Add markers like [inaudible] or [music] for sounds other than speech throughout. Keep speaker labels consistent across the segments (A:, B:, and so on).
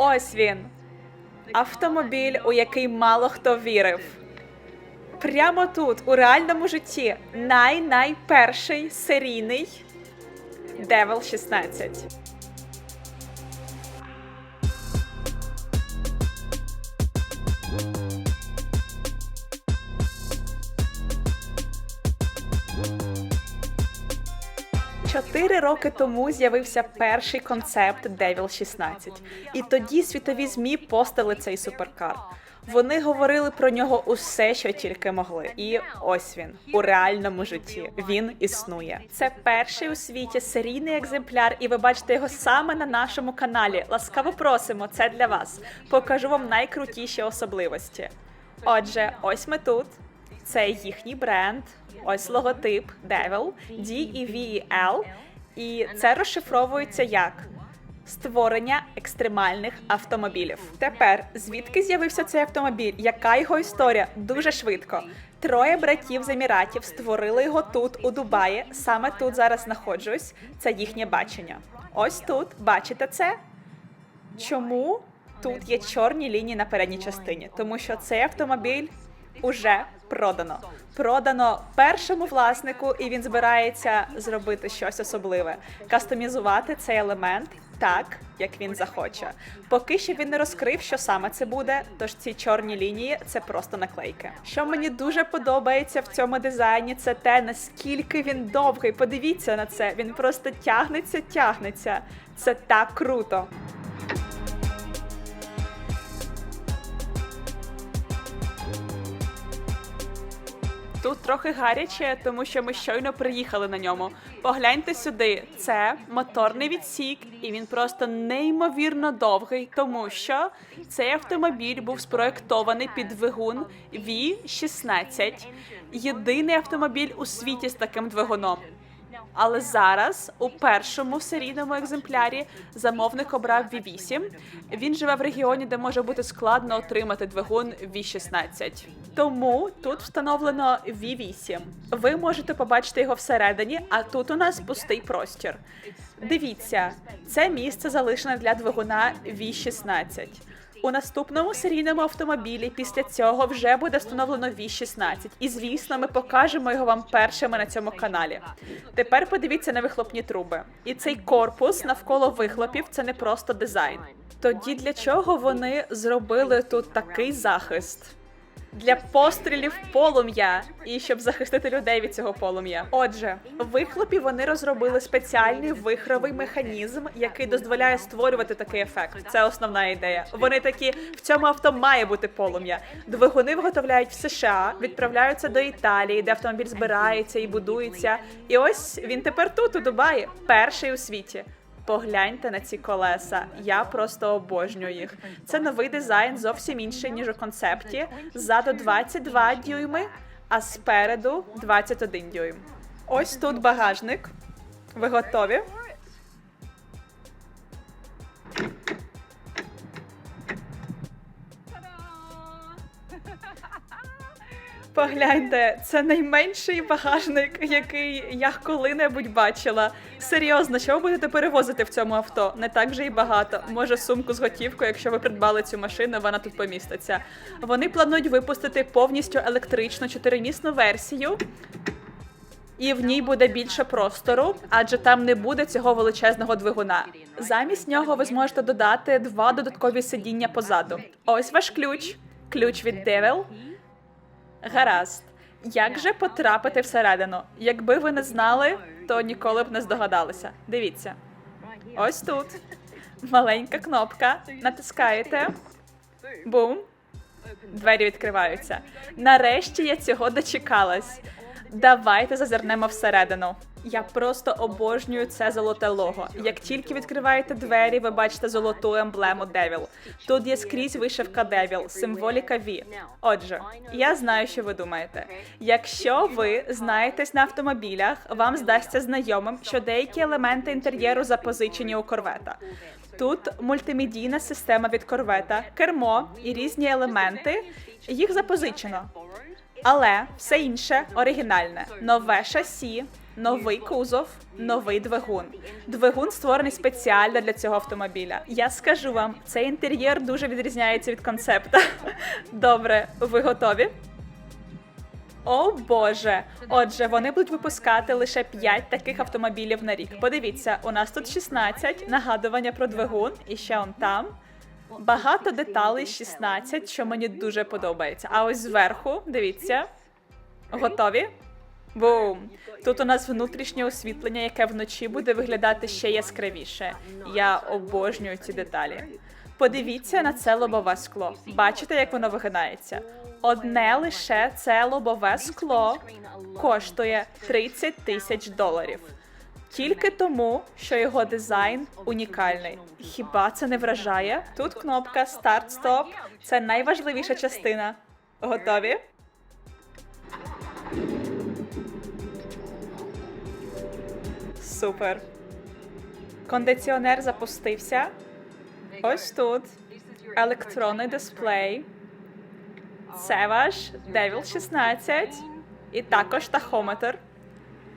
A: Ось він. Автомобіль, у який мало хто вірив. Прямо тут, у реальному житті, най-найперший серійний Devil 16. Чотири роки тому з'явився перший концепт Devil 16. І тоді світові змі постали цей суперкар. Вони говорили про нього усе, що тільки могли. І ось він у реальному житті. Він існує. Це перший у світі серійний екземпляр, і ви бачите його саме на нашому каналі. Ласкаво просимо, це для вас. Покажу вам найкрутіші особливості. Отже, ось ми тут. Це їхній бренд. Ось логотип Devil, D і V і L. І це розшифровується як створення екстремальних автомобілів. Тепер звідки з'явився цей автомобіль? Яка його історія? Дуже швидко. Троє братів з Еміратів створили його тут, у Дубаї. Саме тут зараз знаходжусь. Це їхнє бачення. Ось тут бачите це? Чому тут є чорні лінії на передній частині? Тому що цей автомобіль уже продано. Продано першому власнику, і він збирається зробити щось особливе, кастомізувати цей елемент так, як він захоче. Поки що він не розкрив, що саме це буде. Тож ці чорні лінії це просто наклейки. Що мені дуже подобається в цьому дизайні, це те наскільки він довгий. Подивіться на це. Він просто тягнеться, тягнеться. Це так круто. Тут трохи гаряче, тому що ми щойно приїхали на ньому. Погляньте сюди, це моторний відсік, і він просто неймовірно довгий, тому що цей автомобіль був спроектований під двигун V16. Єдиний автомобіль у світі з таким двигуном. Але зараз у першому серійному екземплярі замовник обрав V8. Він живе в регіоні, де може бути складно отримати двигун V16. Тому тут встановлено V8. Ви можете побачити його всередині, а тут у нас пустий простір. Дивіться, це місце залишене для двигуна V16. У наступному серійному автомобілі після цього вже буде встановлено V16. І звісно, ми покажемо його вам першими на цьому каналі. Тепер подивіться на вихлопні труби. І цей корпус навколо вихлопів це не просто дизайн. Тоді для чого вони зробили тут такий захист? Для пострілів полум'я і щоб захистити людей від цього полум'я. Отже, вихлопі вони розробили спеціальний вихровий механізм, який дозволяє створювати такий ефект. Це основна ідея. Вони такі в цьому авто має бути полум'я. Двигуни виготовляють в США, відправляються до Італії, де автомобіль збирається і будується. І ось він тепер тут, у Дубаї, перший у світі. Погляньте на ці колеса. Я просто обожнюю їх. Це новий дизайн, зовсім інший ніж у концепті. Ззаду 22 дюйми, а спереду 21 дюйм. Ось тут багажник. Ви готові? Погляньте, це найменший багажник, який я коли-небудь бачила. Серйозно, що ви будете перевозити в цьому авто? Не так же і багато. Може, сумку з готівкою, якщо ви придбали цю машину, вона тут поміститься. Вони планують випустити повністю електричну чотиримісну версію. І в ній буде більше простору, адже там не буде цього величезного двигуна. Замість нього ви зможете додати два додаткові сидіння позаду. Ось ваш ключ, ключ від Devil. Гаразд. Як же потрапити всередину? Якби ви не знали, то ніколи б не здогадалися. Дивіться. Ось тут. Маленька кнопка. Натискаєте. Бум. Двері відкриваються. Нарешті я цього дочекалась. Давайте зазирнемо всередину. Я просто обожнюю це золоте лого. Як тільки відкриваєте двері, ви бачите золоту емблему Devil. Тут є скрізь вишивка Devil, символіка V. Отже, я знаю, що ви думаєте. Якщо ви знаєтесь на автомобілях, вам здасться знайомим, що деякі елементи інтер'єру запозичені у корвета. Тут мультимедійна система від корвета, кермо і різні елементи. Їх запозичено. Але все інше оригінальне, нове шасі, новий кузов, новий двигун. Двигун створений спеціально для цього автомобіля. Я скажу вам, цей інтер'єр дуже відрізняється від концепта. [laughs] Добре, ви готові? О Боже! Отже, вони будуть випускати лише 5 таких автомобілів на рік. Подивіться, у нас тут 16, нагадування про двигун, і ще он там. Багато деталей 16, що мені дуже подобається. А ось зверху, дивіться. Готові? Бум! Тут у нас внутрішнє освітлення, яке вночі буде виглядати ще яскравіше. Я обожнюю ці деталі. Подивіться на це лобове скло. Бачите, як воно вигинається? Одне лише це лобове скло коштує 30 тисяч доларів. Тільки тому, що його дизайн унікальний. Хіба це не вражає? Тут кнопка Старт-Стоп. Це найважливіша частина. Готові? Супер. Кондиціонер запустився. Ось тут. Електронний дисплей. Це ваш Devil 16. І також тахометр.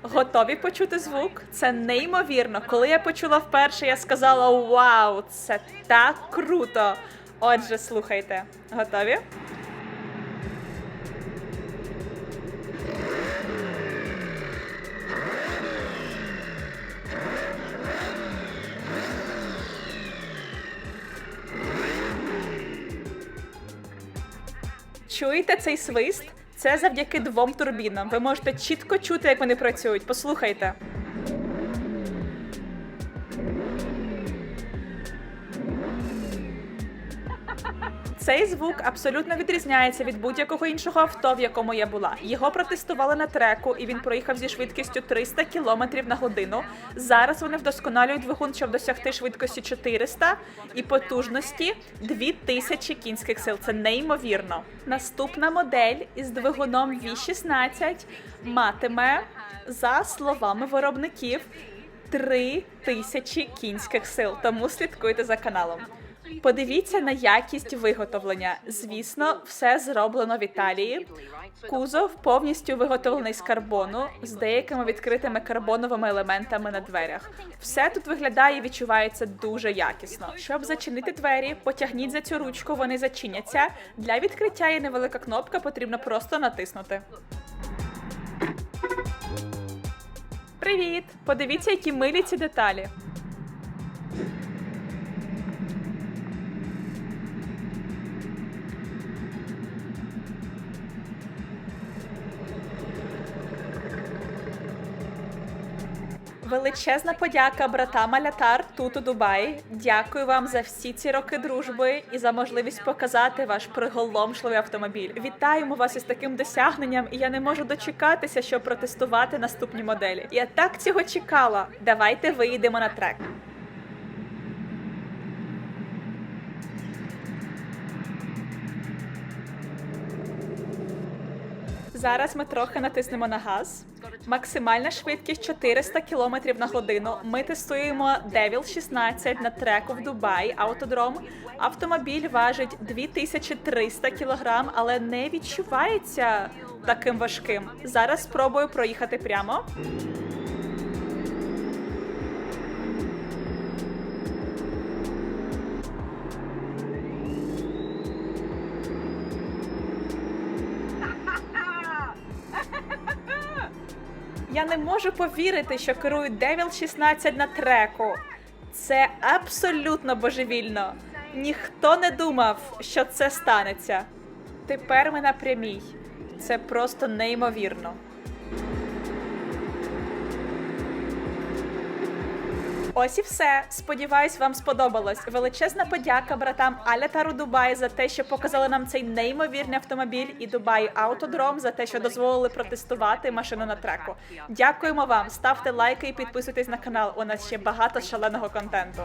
A: Готові почути звук? Це неймовірно. Коли я почула вперше, я сказала: Вау, це так круто! Отже, слухайте. Готові? Чуєте цей свист? Це завдяки двом турбінам. Ви можете чітко чути, як вони працюють. Послухайте. Цей звук абсолютно відрізняється від будь-якого іншого авто, в якому я була. Його протестували на треку, і він проїхав зі швидкістю 300 км на годину. Зараз вони вдосконалюють двигун, щоб досягти швидкості 400 і потужності 2000 кінських сил. Це неймовірно. Наступна модель із двигуном V16 матиме, за словами виробників, 3000 кінських сил. Тому слідкуйте за каналом. Подивіться на якість виготовлення. Звісно, все зроблено в Італії. Кузов повністю виготовлений з карбону з деякими відкритими карбоновими елементами на дверях. Все тут виглядає і відчувається дуже якісно. Щоб зачинити двері, потягніть за цю ручку, вони зачиняться. Для відкриття є невелика кнопка, потрібно просто натиснути. Привіт! Подивіться, які милі ці деталі. Величезна подяка братам Алятар тут у Дубаї. Дякую вам за всі ці роки дружби і за можливість показати ваш приголомшливий автомобіль. Вітаємо вас із таким досягненням, і я не можу дочекатися, щоб протестувати наступні моделі. Я так цього чекала. Давайте виїдемо на трек. Зараз ми трохи натиснемо на газ. Максимальна швидкість 400 км на годину. Ми тестуємо Devil 16 на треку в Дубаї, автодром. Автомобіль важить 2300 кг, але не відчувається таким важким. Зараз спробую проїхати прямо. Я не можу повірити, що керую Devil 16 на треку. Це абсолютно божевільно. Ніхто не думав, що це станеться. Тепер ми на прямій. Це просто неймовірно. Ось і все. Сподіваюсь, вам сподобалось. Величезна подяка братам Алятару Дубай за те, що показали нам цей неймовірний автомобіль, і Дубай Автодром за те, що дозволили протестувати машину на треку. Дякуємо вам. Ставте лайки і підписуйтесь на канал. У нас ще багато шаленого контенту.